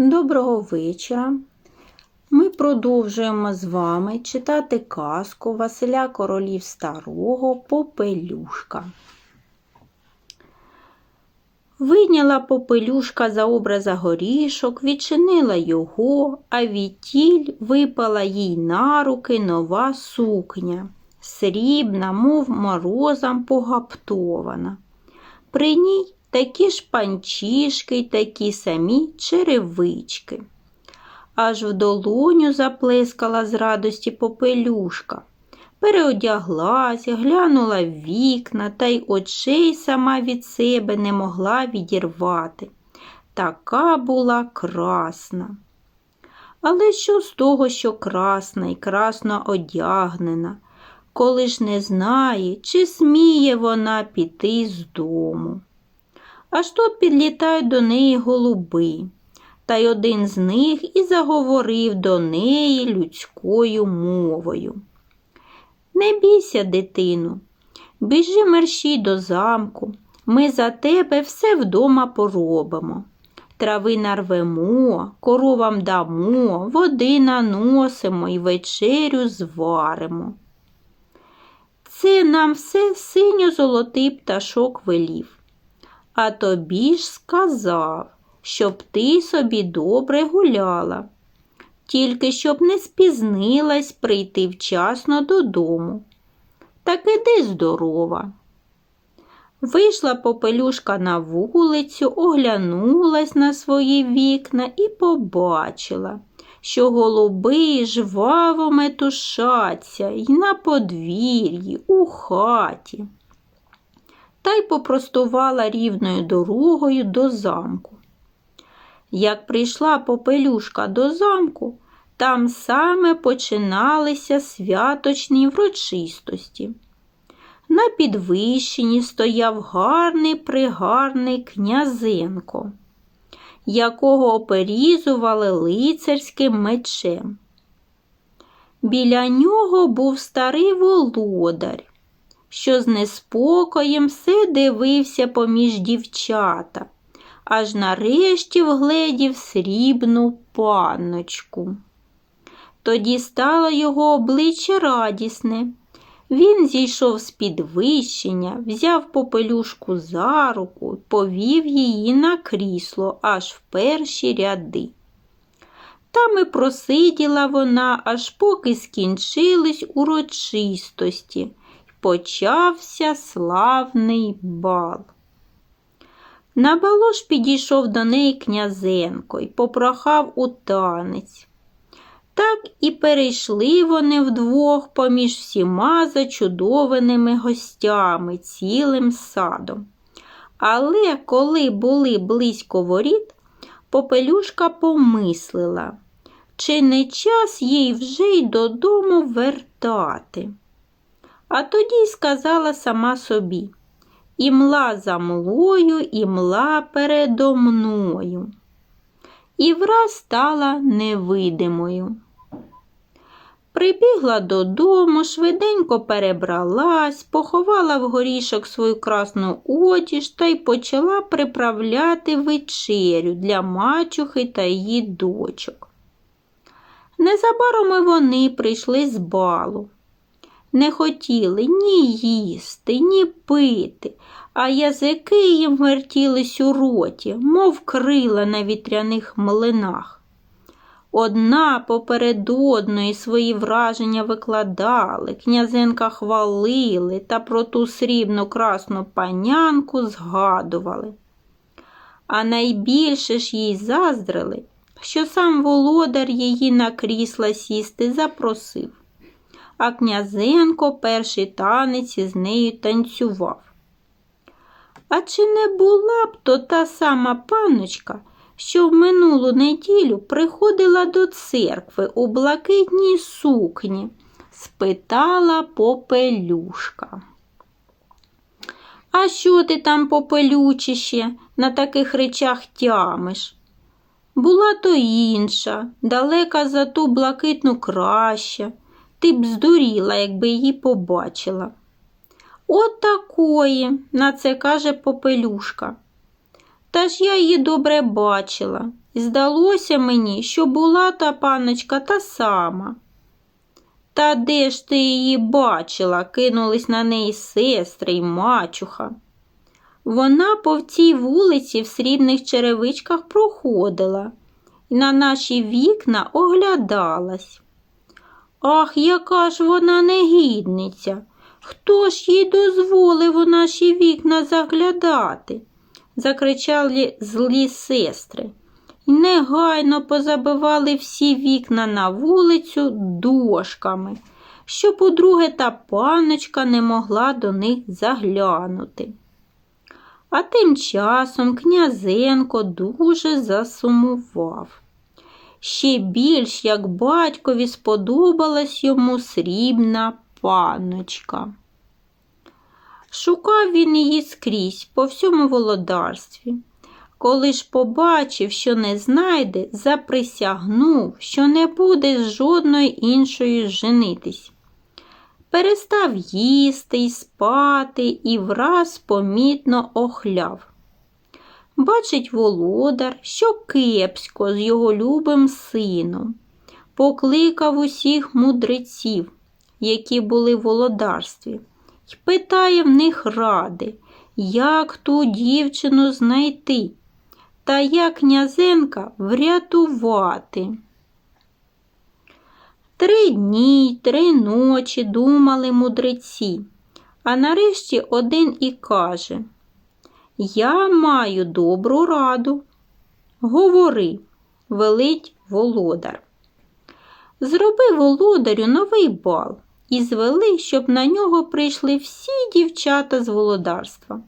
Доброго вечора. Ми продовжуємо з вами читати казку Василя Королів Старого Попелюшка. Вийняла попелюшка за образа горішок, відчинила його, а відтіль випала їй на руки нова сукня, срібна, мов морозом погаптована. При ній такі ж панчішки й такі самі черевички. Аж в долоню заплескала з радості попелюшка. Переодяглась, глянула в вікна та й очей сама від себе не могла відірвати. Така була красна. Але що з того, що красна і красно одягнена, коли ж не знає, чи сміє вона піти з дому? Аж тут підлітають до неї голуби, та й один з них і заговорив до неї людською мовою. Не бійся, дитину, біжи мерщій до замку, ми за тебе все вдома поробимо. Трави нарвемо, коровам дамо, води наносимо і вечерю зваримо. Це нам все синьо золотий пташок велів. А тобі ж сказав, щоб ти собі добре гуляла, тільки щоб не спізнилась прийти вчасно додому. Так іди здорова. Вийшла попелюшка на вулицю, оглянулась на свої вікна і побачила, що голуби жваво метушаться й на подвір'ї, у хаті та й попростувала рівною дорогою до замку. Як прийшла попелюшка до замку, там саме починалися святочні врочистості. На підвищенні стояв гарний пригарний князенко, якого оперізували лицарським мечем. Біля нього був старий володар, що з неспокоєм все дивився поміж дівчата, аж нарешті вгледів срібну панночку. Тоді стало його обличчя радісне. Він зійшов з підвищення, взяв попелюшку за руку повів її на крісло аж в перші ряди. Там і просиділа вона, аж поки скінчились урочистості, почався славний бал. На балу ж підійшов до неї князенко і попрохав у танець. Так і перейшли вони вдвох поміж всіма зачудованими гостями цілим садом. Але коли були близько воріт, попелюшка помислила, чи не час їй вже й додому вертати. А тоді й сказала сама собі і мла за млою, і мла передо мною. І враз стала невидимою. Прибігла додому, швиденько перебралась, поховала в горішок свою красну одіж та й почала приправляти вечерю для мачухи та її дочок. Незабаром і вони прийшли з балу не хотіли ні їсти, ні пити, а язики їм вертілись у роті, мов крила на вітряних млинах. Одна поперед одної свої враження викладали, князенка хвалили та про ту срібну красну панянку згадували. А найбільше ж їй заздрили, що сам володар її на крісла сісти запросив а князенко перший танець із нею танцював. А чи не була б то та сама панночка, що в минулу неділю приходила до церкви у блакитній сукні? спитала попелюшка. А що ти там, попелючище, на таких речах тямиш? Була то інша, далека за ту блакитну краща. Ти б здуріла, якби її побачила. От такої, на це каже попелюшка. Та ж я її добре бачила. здалося мені, що була та паночка та сама. Та де ж ти її бачила? кинулись на неї сестри й мачуха. Вона по цій вулиці в срібних черевичках проходила і на наші вікна оглядалась. Ах, яка ж вона негідниця! Хто ж їй дозволив у наші вікна заглядати? закричали злі сестри. І негайно позабивали всі вікна на вулицю дошками, щоб удруге та паночка не могла до них заглянути. А тим часом князенко дуже засумував. Ще більш як батькові сподобалась йому срібна панночка. Шукав він її скрізь по всьому володарстві. Коли ж побачив, що не знайде, заприсягнув, що не буде з жодною іншою женитись. Перестав їсти й спати і враз помітно охляв. Бачить володар, що кепсько з його любим сином, покликав усіх мудреців, які були в володарстві, й питає в них ради, як ту дівчину знайти, та як князенка врятувати. Три дні три ночі думали мудреці, а нарешті один і каже Я маю добру раду. Говори, велить володар. Зроби володарю новий бал і звели, щоб на нього прийшли всі дівчата з володарства.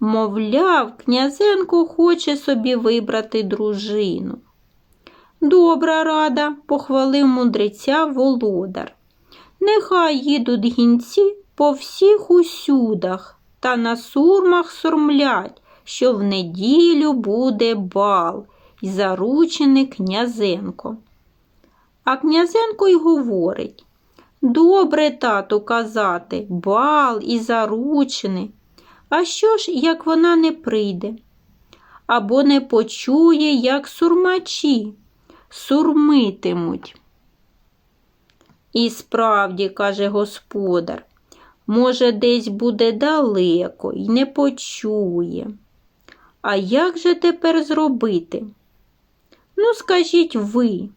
Мовляв, князенко хоче собі вибрати дружину. Добра рада, похвалив мудреця володар. Нехай їдуть гінці по всіх усюдах та на сурмах сурмлять, що в неділю буде бал і заручений князенко. А князенко й говорить Добре, тату, казати, бал і заручений. А що ж, як вона не прийде? Або не почує, як сурмачі сурмитимуть. І справді, каже господар, може, десь буде далеко і не почує. А як же тепер зробити? Ну, скажіть ви,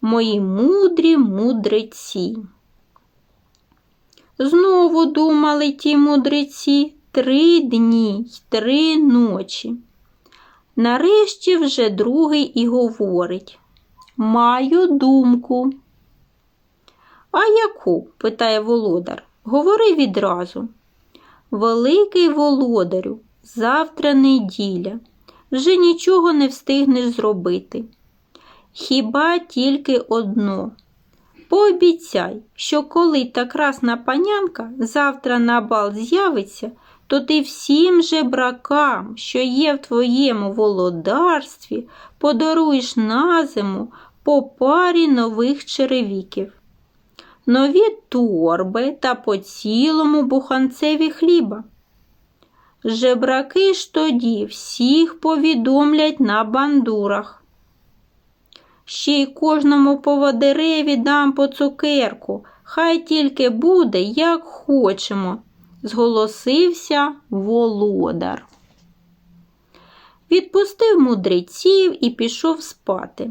мої мудрі мудреці. Знову думали ті мудреці три дні й три ночі. Нарешті вже другий і говорить Маю думку. А яку? питає володар. Говори відразу. Великий володарю, завтра неділя, вже нічого не встигнеш зробити. Хіба тільки одно. Пообіцяй, що коли та красна панянка завтра на бал з'явиться, то ти всім же бракам, що є в твоєму володарстві, подаруєш на зиму по парі нових черевіків, нові торби та по цілому буханцеві хліба. Жебраки ж тоді всіх повідомлять на бандурах. Ще й кожному поводиреві дам по цукерку, хай тільки буде, як хочемо, зголосився володар. Відпустив мудреців і пішов спати.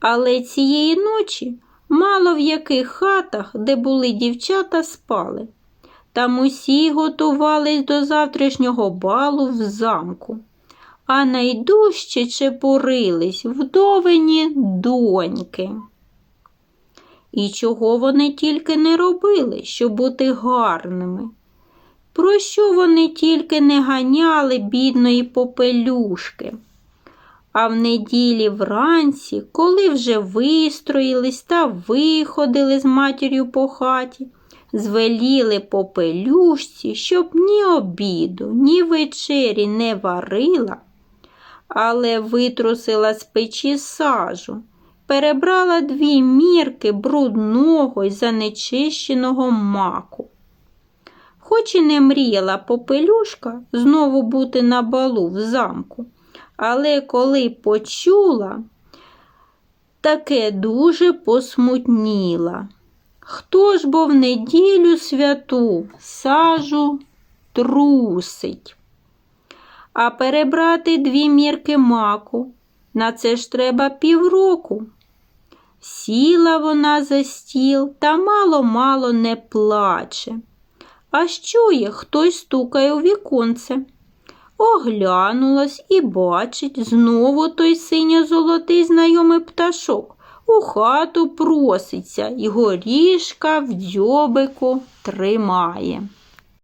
Але цієї ночі мало в яких хатах, де були дівчата, спали. Там усі готувались до завтрашнього балу в замку а найдужче чепурились вдовині доньки. І чого вони тільки не робили, щоб бути гарними? Про що вони тільки не ганяли бідної попелюшки? А в неділі вранці, коли вже вистроїлись та виходили з матір'ю по хаті, звеліли попелюшці, щоб ні обіду, ні вечері не варила але витрусила з печі сажу, перебрала дві мірки брудного й занечищеного маку. Хоч і не мріяла попелюшка знову бути на балу в замку, але коли почула, таке дуже посмутніла. Хто ж бо в неділю святу сажу трусить? А перебрати дві мірки маку, на це ж треба півроку. Сіла вона за стіл та мало-мало не плаче. А чує, хтось стукає у віконце. Оглянулась і бачить знову той синьо-золотий знайомий пташок. У хату проситься і горішка в дзьобику тримає.